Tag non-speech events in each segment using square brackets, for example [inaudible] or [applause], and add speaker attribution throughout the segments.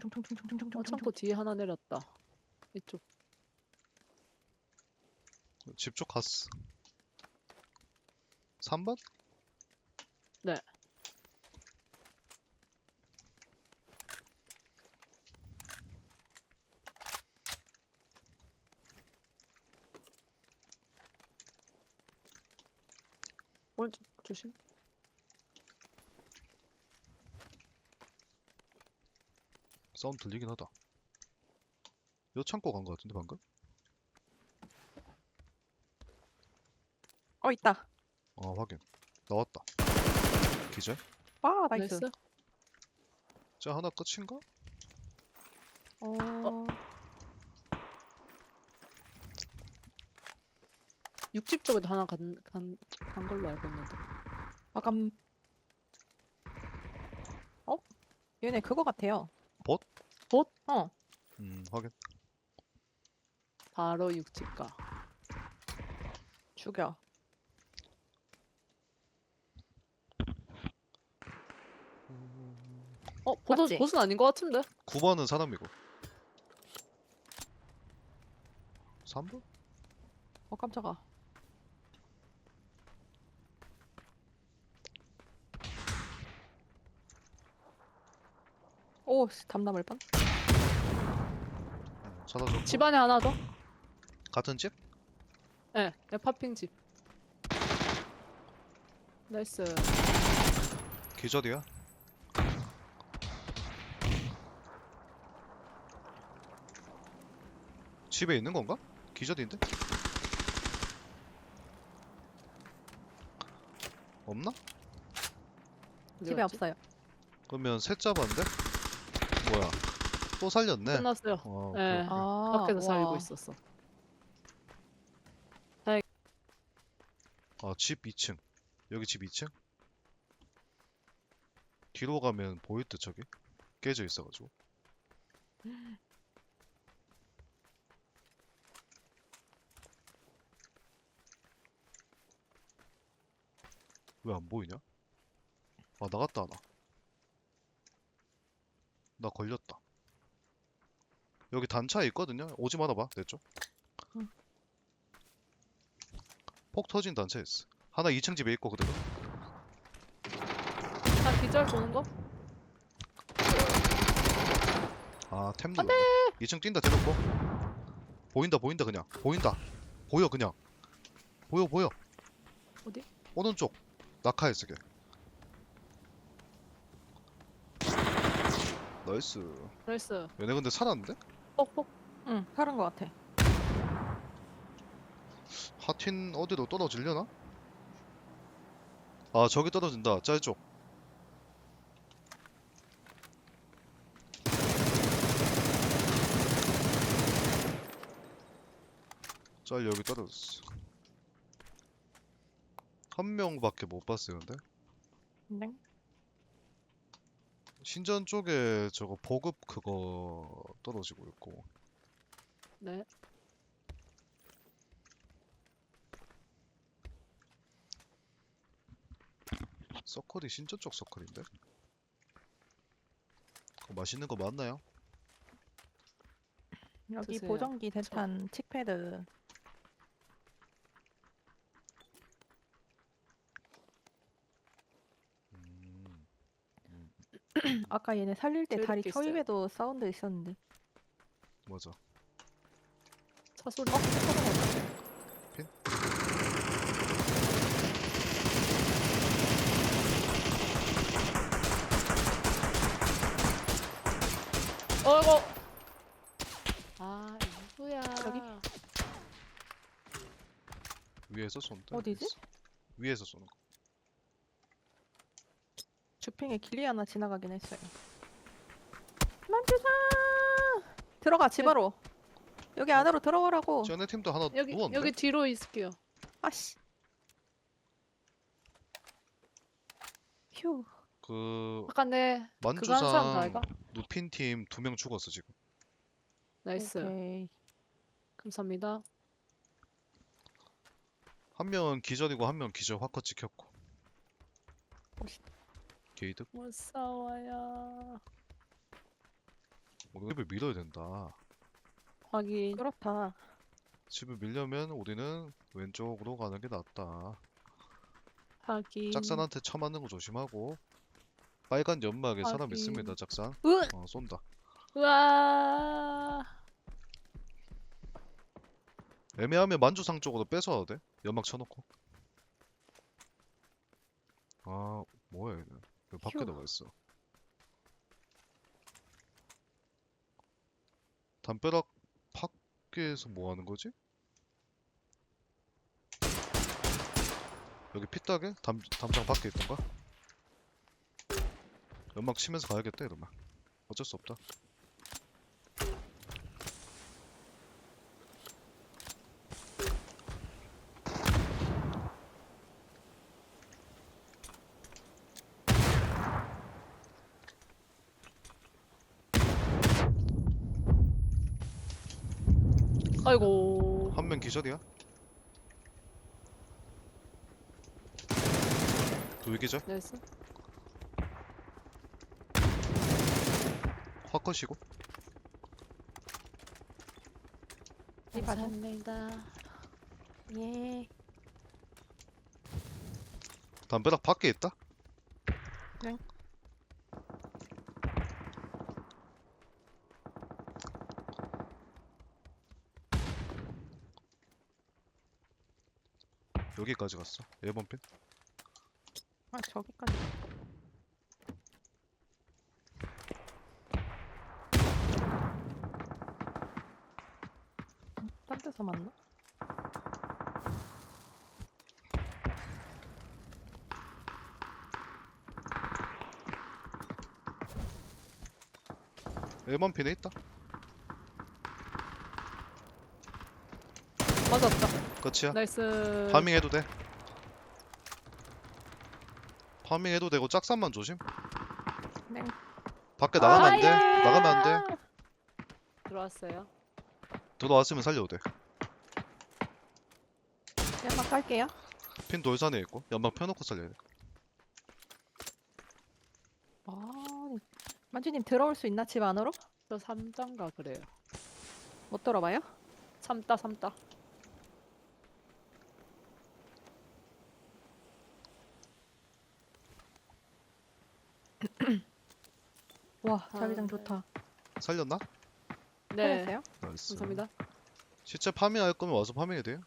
Speaker 1: 총총총총총총총.
Speaker 2: 어, 창고 뒤에 하나 내렸다. 이쪽.
Speaker 3: 집 쪽 갔어. 3번?
Speaker 2: 네. 오른쪽 조심.
Speaker 3: 사운드 들리긴 하다. 요 창고 간 거 같은데 방금?
Speaker 1: 어 있다.
Speaker 3: 아 확인. 나왔다. 기절?
Speaker 1: 와 나이스.
Speaker 2: 나이스.
Speaker 3: 자 하나 끝인가?
Speaker 1: 어.
Speaker 2: 육집 쪽에도 하나 간, 간, 간 걸로 알고 있는데.
Speaker 1: 아감. 어? 얘네 그거 같아요.
Speaker 3: 봇?
Speaker 2: 봇?
Speaker 1: 어.
Speaker 3: 음 확인.
Speaker 2: 바로 육집 가.
Speaker 1: 죽여.
Speaker 2: 어, 보도,
Speaker 1: 맞지?
Speaker 2: 보스는 아닌 것 같은데?
Speaker 3: 9번은 사람이고. 3번?
Speaker 1: 어 깜짝아. 오, 씨, 담담할 뻔.
Speaker 3: 음, 찾아줘.
Speaker 2: 집안에 하나 더?
Speaker 3: 같은 집?
Speaker 2: 네, 네, 파핑 집. 나이스.
Speaker 3: 기절이야? 집에 있는 건가? 기절인데? 없나?
Speaker 2: 어디
Speaker 1: 집에
Speaker 2: 갔지?
Speaker 1: 없어요.
Speaker 3: 그러면 셋 잡았는데? 뭐야? 또 살렸네.
Speaker 2: 끝났어요.
Speaker 3: 어, 오케이,
Speaker 2: 네.
Speaker 3: 오케이.
Speaker 1: 아,
Speaker 2: 밖에서 살고
Speaker 1: 와.
Speaker 2: 있었어.
Speaker 3: 아, 집 2층. 여기 집 2층? 뒤로 가면 보일 듯 저기? 깨져 있어가지고. 왜 안 보이냐? 아, 나갔다, 나. 나 걸렸다. 여기 단차에 있거든요? 오지 말아봐, 내 쪽.
Speaker 1: 응.
Speaker 3: 폭 터진 단차에 있어. 하나 2층 집에 있고, 그대로.
Speaker 2: 아, 기절 보는 거?
Speaker 3: 아, 템 눌렀네. 2층 뛴다 대놓고. 보인다, 보인다, 그냥. 보인다. 보여, 그냥. 보여, 보여.
Speaker 2: 어디?
Speaker 3: 오른쪽. 낙하에 쓰게. 나이스.
Speaker 2: 나이스.
Speaker 3: 얘네 근데 살았는데?
Speaker 2: 뻑뻑.
Speaker 1: 응, 살은 것 같아.
Speaker 3: 하틴 어디로 떨어지려나? 아, 저기 떨어진다. 짤 쪽. 짤 여기 떨어졌어. 한 명밖에 못 봤어요, 근데.
Speaker 1: 네.
Speaker 3: 신전 쪽에 저거 보급 그거 떨어지고 있고.
Speaker 2: 네.
Speaker 3: 서클이 신전 쪽 서클인데? 그거 맛있는 거 맞나요?
Speaker 1: 여기
Speaker 2: 드세요.
Speaker 1: 보정기 대탄 칙패드. [clears throat] 아까 얘네 살릴 때
Speaker 2: 저희도
Speaker 1: 다리
Speaker 2: 있어요.
Speaker 1: 초입에도 사운드 있었는데.
Speaker 3: 맞아.
Speaker 2: 차 소리.
Speaker 1: 어?
Speaker 3: 핀?
Speaker 2: 어이구. 아, 이거야.
Speaker 1: 저기?
Speaker 3: 위에서 쏜다.
Speaker 1: 어디지?
Speaker 3: 위에서. 위에서 쏘는 거.
Speaker 1: 주핑에 길이 하나 지나가긴 했어요. 만주사! 들어가 집으로. 여기 안으로 들어오라고.
Speaker 3: 쟤네 팀도 하나
Speaker 2: 여기,
Speaker 3: 누웠는데?
Speaker 2: 여기 뒤로 있을게요.
Speaker 1: 아씨. 휴.
Speaker 3: 그
Speaker 2: 아까 내 그거 한 사람 다
Speaker 3: 만주상
Speaker 2: 이가?
Speaker 3: 누핀 팀 두 명 죽었어 지금.
Speaker 2: 나이스.
Speaker 1: 오케이.
Speaker 2: 감사합니다.
Speaker 3: 한 명은 기절이고 한 명은 기절 화컷 찍혔고. 게이득.
Speaker 2: 무서워요.
Speaker 3: 집을 밀어야 된다.
Speaker 2: 확인.
Speaker 1: 그렇다.
Speaker 3: 집을 밀려면 우리는 왼쪽으로 가는 게 낫다.
Speaker 2: 확인.
Speaker 3: 짝산한테 쳐맞는 거 조심하고 빨간 연막에 사람. 있습니다. 짝산.
Speaker 2: 으!
Speaker 3: 어 쏜다.
Speaker 2: 우와.
Speaker 3: 애매하면 만주상 쪽으로 뺏어와도 돼. 연막 쳐놓고. 아 뭐야 이거. 왜 밖에
Speaker 1: 휴.
Speaker 3: 나가 있어. 담벼락 밖에서 뭐 하는 거지? 여기 피따게? 담, 담장 밖에 있던가? 연막 치면서 가야겠다 이러면 어쩔 수 없다
Speaker 2: 아이고.
Speaker 3: 한 명 기절이야? 둘 기절?
Speaker 2: 나이스.
Speaker 3: 확 컷이고
Speaker 1: 이 봐줘.
Speaker 2: 감사합니다.
Speaker 1: 예.
Speaker 3: 담벼락 밖에 있다?
Speaker 1: 네.
Speaker 3: 여기까지 갔어 1번 핀
Speaker 1: 아 저기까지. 음, 딴 데서 만나?
Speaker 3: 일번 핀에 있다
Speaker 2: 맞았다.
Speaker 3: 끝이야
Speaker 2: 나이스.
Speaker 3: 파밍 해도 돼 파밍 해도 되고 짝산만 조심
Speaker 1: 네.
Speaker 3: 밖에 나가면 안돼
Speaker 2: 아야!
Speaker 3: 나가면 안돼
Speaker 2: 들어왔어요.
Speaker 3: 들어왔으면 살려도 돼핀
Speaker 1: 연막 깔게요.
Speaker 3: 돌산에 있고 연막 펴놓고 살려야 돼
Speaker 1: 아, 만주님 들어올 수 있나 집 안으로?
Speaker 2: 저 3단가 그래요.
Speaker 1: 못 들어봐요?
Speaker 2: 참다 참다.
Speaker 1: 와 자기장
Speaker 2: 아,
Speaker 1: 좋다.
Speaker 3: 살렸나?
Speaker 2: 네.
Speaker 1: 살렸어요?
Speaker 3: 나이스
Speaker 2: 감사합니다.
Speaker 3: 실제 파밍할 거면 와서 파밍해도 돼요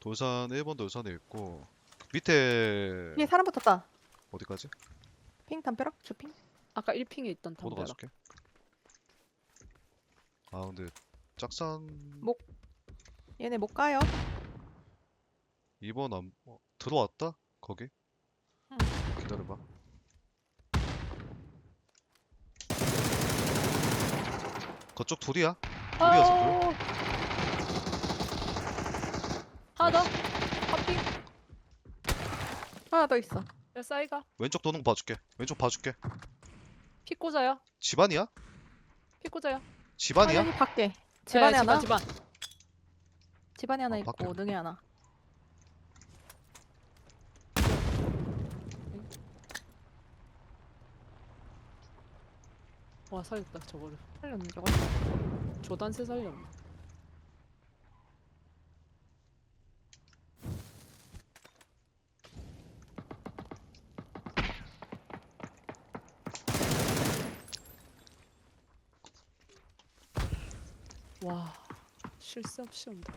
Speaker 3: 돌산 1번 돌산에 있고 밑에
Speaker 1: 위에 사람 붙었다.
Speaker 3: 어디까지?
Speaker 1: 핑 담벼락 주핑.
Speaker 2: 아까 1핑에 있던
Speaker 3: 보도
Speaker 2: 담벼락.
Speaker 3: 가줄게 아 근데 짝산
Speaker 1: 목. 얘네 못 가요.
Speaker 3: 2번 안 어, 들어왔다? 거기?
Speaker 1: 응.
Speaker 3: 기다려봐 그쪽 둘이야? 둘이어서
Speaker 2: 아우. 하나 더. 한핑.
Speaker 1: 하나 더 있어.
Speaker 2: 야, 싸이가.
Speaker 3: 왼쪽 도는 거 봐줄게 왼쪽 봐줄게
Speaker 2: 피 꽂아요.
Speaker 3: 집안이야?
Speaker 2: 피 꽂아요.
Speaker 3: 집안이야?
Speaker 1: 여기 밖에.
Speaker 2: 네,
Speaker 1: 집안에 하나.
Speaker 2: 집안.
Speaker 1: 집안에 하나
Speaker 3: 아,
Speaker 1: 있고. 능에 하나.
Speaker 2: 와 살렸다 저거를.
Speaker 1: 살렸는 저거. [laughs]
Speaker 2: 조단세 살렸네. 와, 쉴새 없이 온다.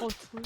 Speaker 2: 어, 둘.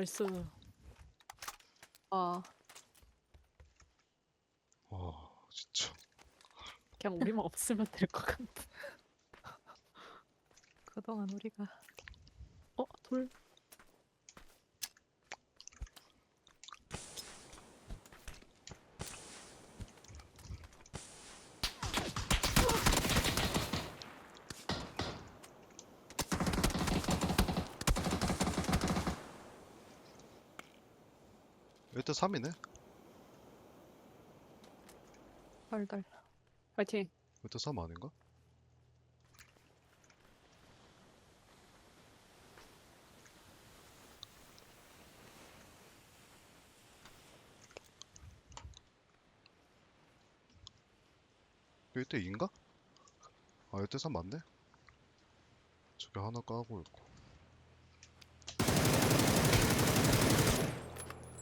Speaker 2: 나이스. 아,
Speaker 3: 와 진짜
Speaker 2: 그냥 우리만 없으면 될 것 같아.
Speaker 1: 그동안 우리가
Speaker 2: 어, 돌.
Speaker 3: 일단 3이네
Speaker 1: 덜덜.
Speaker 2: 파이팅.
Speaker 3: 일단 3 아닌가? 일대 2인가? 아 일대 3 맞네 저기 하나 까고 있고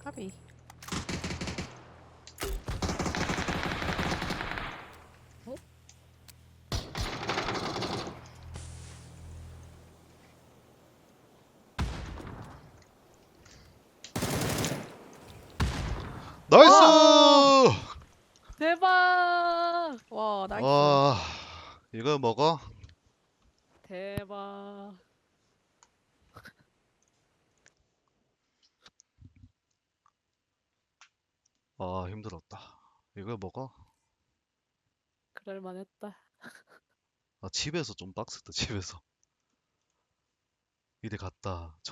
Speaker 1: 까비.
Speaker 3: 나이스!
Speaker 2: 대박!
Speaker 1: 와 나이스.
Speaker 3: 와 이거 먹어?
Speaker 2: 대박.
Speaker 3: 아 힘들었다 이거 먹어?
Speaker 2: 그럴 만했다.
Speaker 3: 아 집에서 좀 빡셌다 집에서 이래 갔다